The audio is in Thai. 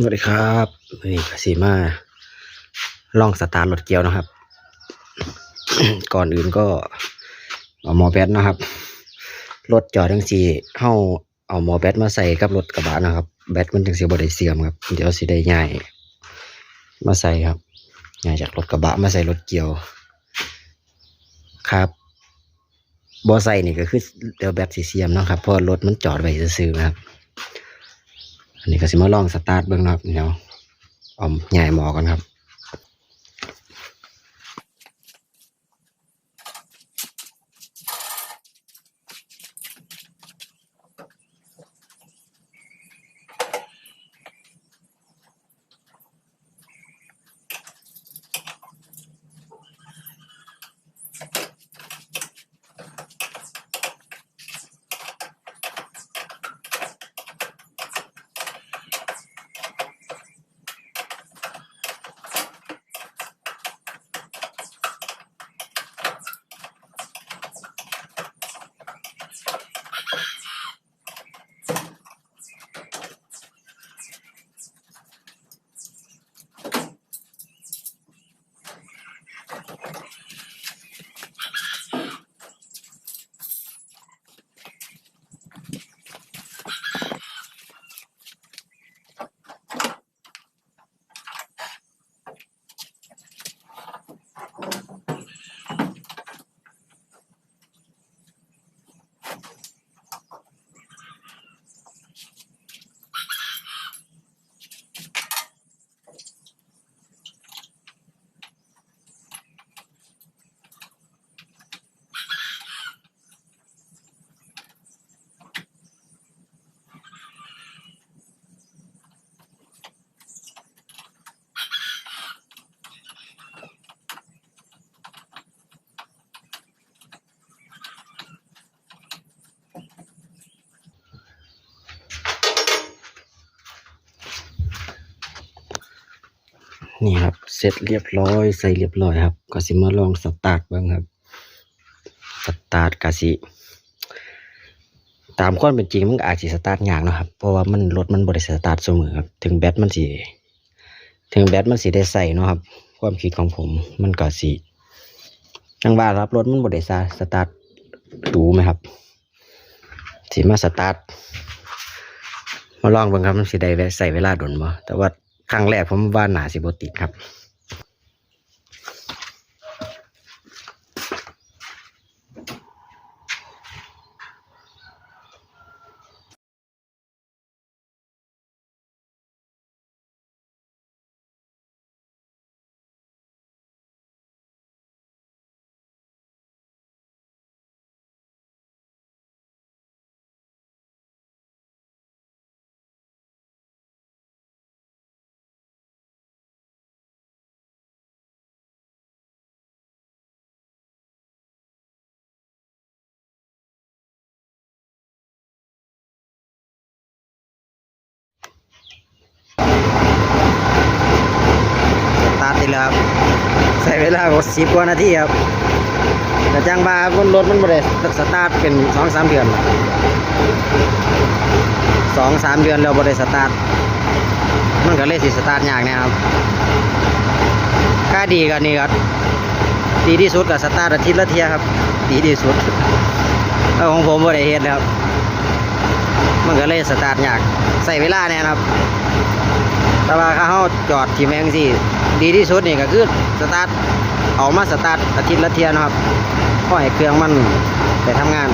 สวัสดีครับนี่กสีมาล่องสตาร์ทรถเกียวนะครับ ก่อนอื่นก็เอาหมอแบตนะครับรถจอดทั้งสี่เข้าเอาหมอแบตมาใส่กับรถกระบะนะครับ แบตมันจึงสีบไดเสื่อมครับเดี๋ยวสิได้ย้ายมาใส่ครับย้ายจากรถกระบะมาใส่รถเกียว ครับบอใส่นี่ก็คือเดี๋ยวแบตสีเสื่อมนะครับเพราะรถมันจอดไว้ซื่อนะครับ อันนี้ก็สิมาลองสตาร์ทเบื้องนาะครับเดี๋ยวเอาใหญ่หมอกันครับ นี่ครับ เสร็จเรียบร้อย ใส่เรียบร้อยครับก็สิมาลองสตาร์ทเบิ้งครับ สตาร์ทกสิ ตามความเป็นจริงมันอาจสิสตาร์ทยากนะครับ เพราะว่ามันรถมันบริสตาร์ทเสมอครับ ถึงแบตมันสิ ถึงแบตมันสิได้ใส่เนาะครับ ความคิดของผมมันก็สิจังว่ารับรถมันบริสสตาร์ทดูไหมครับสิมาสตาร์ทมาลองเบิ่งครับมันสิได้ใส่เวลาโดนบ่แต่ว่า ครั้งแรกผมว่าหนาสิบติดครับาร์ทติดแล้วครับใช้เวลาก็สิบกว่านาทีครับแต่จังบาบนรถมันบ่ได้สตาร์ทเป็นสองสามเดือนสองสามเดือนแล้วบ่ได้สตาร์ทมันก็เลยสิสตาร์ทยากเนะครับค่าดีกันนี่ครับดีที่สุดกับสตาร์ทอาทิตย์ละเทียครับดีที่สุดแล้วของผมบ่ได้เฮ็ดแล้วครับ มันก็เลยสตาร์ทยากใส่เวลาเนี่ยครับ แต่ว่าข้าเขาจอดที่แมงสิดีที่สุดนี่ก็คือสตาร์ทเอามาสตาร์ทอาทิตย์ละเทียนะครับก็ให้เครื่องมันไปทำงาน